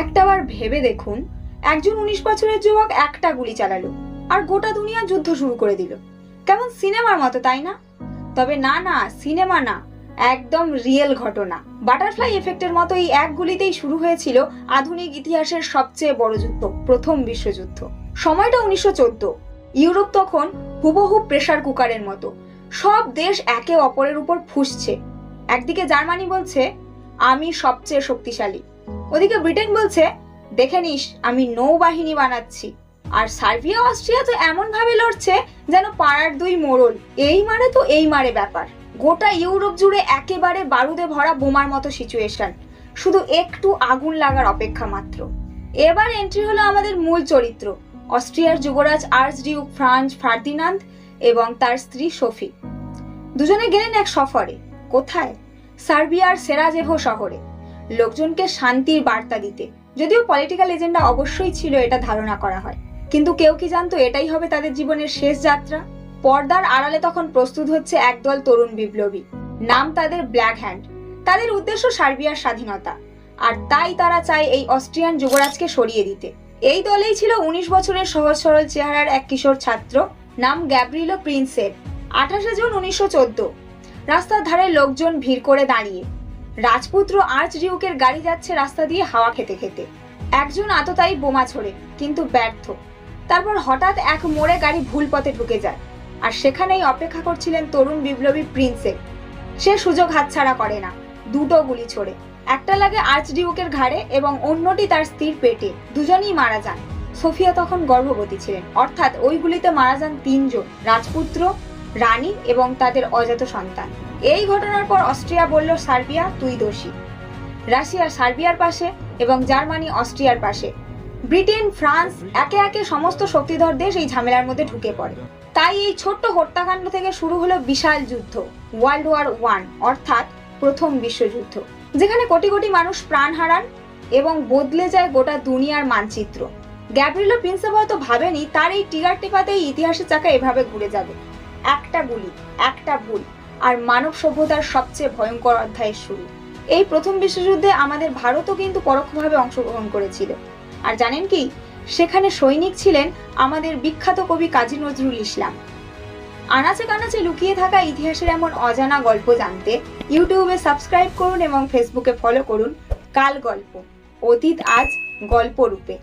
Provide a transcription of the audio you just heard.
একটাবার ভেবে দেখুন, একজন উনিশ বছরের যুবক একটা গুলি চালালো আর গোটা দুনিয়া যুদ্ধ শুরু করে দিল। কেমন সিনেমার মতো, তাই না? তবে না না, সিনেমা না, একদম রিয়েল ঘটনা। বাটারফ্লাই এফেক্টের মতো এই এক গুলিতেই শুরু হয়েছিল আধুনিক ইতিহাসের সবচেয়ে বড় যুদ্ধ, প্রথম বিশ্বযুদ্ধ। সময়টা উনিশশো চোদ্দ। ইউরোপ তখন হুবহু প্রেসার কুকারের মতো। সব দেশ একে অপরের উপর ফুসছে। একদিকে জার্মানি বলছে, আমি সবচেয়ে শক্তিশালী। ওদিকে ব্রিটেন বলছে, দেখে নিস, আমি নৌবাহিনী বানাচ্ছি। আর সার্বিয়া অস্ট্রিয়া তো এমন ভাবে লড়ছে যেন পাড়ার দুই মোড়ল, এই মারে তো এই মারে ব্যাপার। গোটা ইউরোপ জুড়ে একেবারে বারুদে ভরা বোমার মতো সিচুয়েশন শুধু একটু আগুন লাগার অপেক্ষা মাত্র। এবার এন্ট্রি হলো আমাদের মূল চরিত্র, অস্ট্রিয়ার যুবরাজ আর্চ ডিউক ফ্রান্স ফার্দিনান্দ এবং তার স্ত্রী সোফি দুজনে গেলেন এক সফরে। কোথায়? সার্বিয়ার সেরাজেভো শহরে। লোকজনকে শান্তির বার্তা দিতে। যদিও পলিটিক্যাল এজেন্ডা অবশ্যই ছিল এটা ধারণা করা হয়। কিন্তু কেউ কি জানতো এটাই হবে তাদের জীবনের শেষ যাত্রা? পর্দার আড়ালে তখন প্রস্তুত হচ্ছে একদল তরুণ বিপ্লবী। নাম তাদের ব্ল্যাক হ্যান্ড তাদের উদ্দেশ্য সার্বিয়ার স্বাধীনতা। আর তাই তারা চায় এই অস্ট্রিয়ান যুবরাজকে সরিয়ে দিতে। এই দলেই ছিল উনিশ বছরের সহজ সরল চেহারার এক কিশোর ছাত্র, নাম গ্যাব্রিলো প্রিন্সের। আঠাশে জুন উনিশশো চোদ্দ। রাস্তার ধারে লোকজন ভিড় করে দাঁড়িয়ে। রাজপুত্র আর্চ ডিউকের গাড়ি যাচ্ছে রাস্তা দিয়ে হাওয়া খেতে খেতে। একজন আততায়ী বোমা ছোড়ে, কিন্তু ব্যর্থ। তারপর হঠাৎ এক মোড়ে গাড়ি ভুল পথে ঢুকে যায়, আর সেখানেই অপেক্ষা করছিলেন তরুণ বিপ্লবী প্রিন্সের সে সুযোগ হাতছাড়া করে না, দুটো গুলি ছোড়ে। একটা লাগে আর্চ ডিউকের ঘাড়ে এবং অন্যটি তার স্ত্রীর পেটে। দুজনেই মারা যান। সোফিয়া তখন গর্ভবতী ছিলেন। অর্থাৎ ওই গুলিতে মারা যান তিনজন, রাজপুত্র, রানী এবং তাদের অজাত সন্তান। এই ঘটনার পর অস্ট্রিয়া বলল, সার্বিয়া, তুই দোষী। রাশিয়া সার্বিয়ার পাশে এবং জার্মানি অস্ট্রিয়ার পাশে। ব্রিটেন, ফ্রান্স, একে একে সমস্ত শক্তিধর দেশ এই ঝামেলার মধ্যে ঢুকে পড়ে। তাই এই ছোট্ট হত্যাকাণ্ড থেকে শুরু হলো বিশাল যুদ্ধ ওয়ার্ল্ড ওয়ার ওয়ান অর্থাৎ প্রথম বিশ্বযুদ্ধ, যেখানে কোটি কোটি মানুষ প্রাণ হারান এবং বদলে যায় গোটা দুনিয়ার মানচিত্র। গ্যাব্রিলো প্রিন্সেপ হয়তো ভাবেনি, তার এই টিগার টেপাতেই ইতিহাসের চাকা এভাবে ঘুরে যাবে। একটা গুলি, একটা ভুল আর মানব সভ্যতার সবচেয়ে ভয়ঙ্কর অধ্যায়ের শুরু। এই প্রথম বিশ্বযুদ্ধে আমাদের ভারতও কিন্তু পরোক্ষভাবে অংশগ্রহণ করেছিল। আর জানেন কি? সেখানে সৈনিক ছিলেন আমাদের বিখ্যাত কবি কাজী নজরুল ইসলাম। আনাচে কানাচে লুকিয়ে থাকা ইতিহাসের এমন অজানা গল্প জানতে ইউটিউবে সাবস্ক্রাইব করুন এবং ফেসবুকে ফলো করুন কাল গল্প অতীত আজ গল্প রূপে